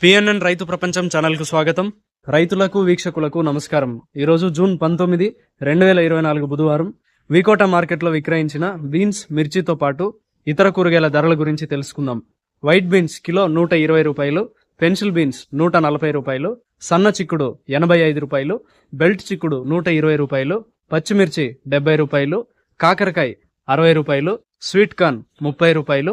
PNN రైతు ప్రపంచం ఛానల్కు స్వాగతం. రైతులకు వీక్షకులకు నమస్కారం. ఈరోజు జూన్ పంతొమ్మిది రెండు వేల ఇరవై నాలుగు బుధవారం వికోట మార్కెట్లో విక్రయించిన బీన్స్ మిర్చితో పాటు ఇతర కూరగాయల ధరల గురించి తెలుసుకుందాం. వైట్ బీన్స్ కిలో నూట ఇరవై రూపాయలు పెన్సిల్ బీన్స్ నూట నలభై రూపాయలు సన్న చిక్కుడు ఎనభై ఐదు రూపాయలు బెల్ట్ చిక్కుడు నూట ఇరవై రూపాయలు పచ్చిమిర్చి డెబ్బై రూపాయలు కాకరకాయ అరవై రూపాయలు స్వీట్ కార్న్ ముప్పై రూపాయలు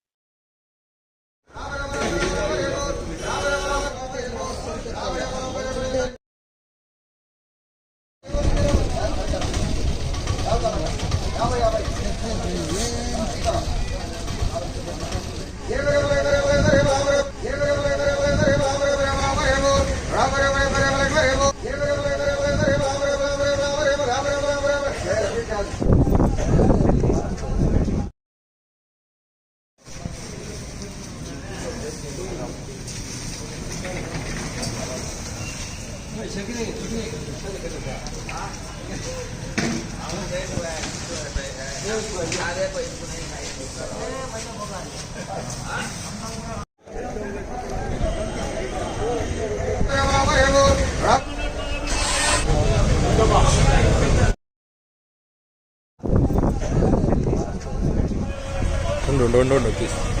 రెండు రెండు రెండు వచ్చేసి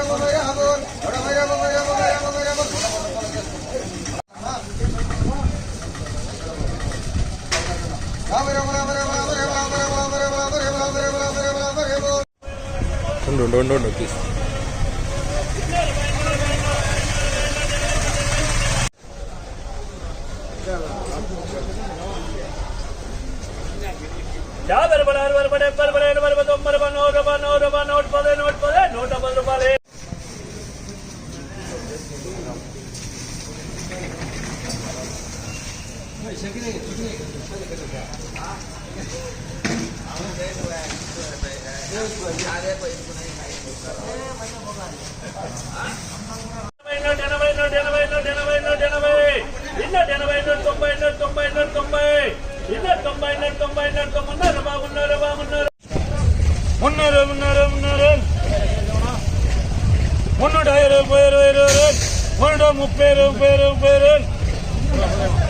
no, no, no, no, please. क्या बरबड़ा बरबड़े बरबड़े మున్నూరు మున్నూరు మున్నూరు మున్నూట ఇరవై ఇరవై ఇరవై మున్నూట ముప్పై ముప్పై ముప్పై నూట అరవై నూట అరవై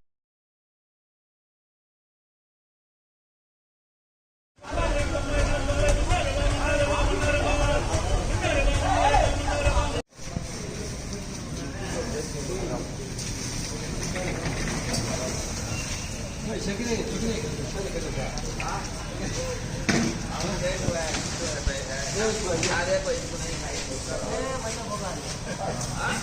啊！啊！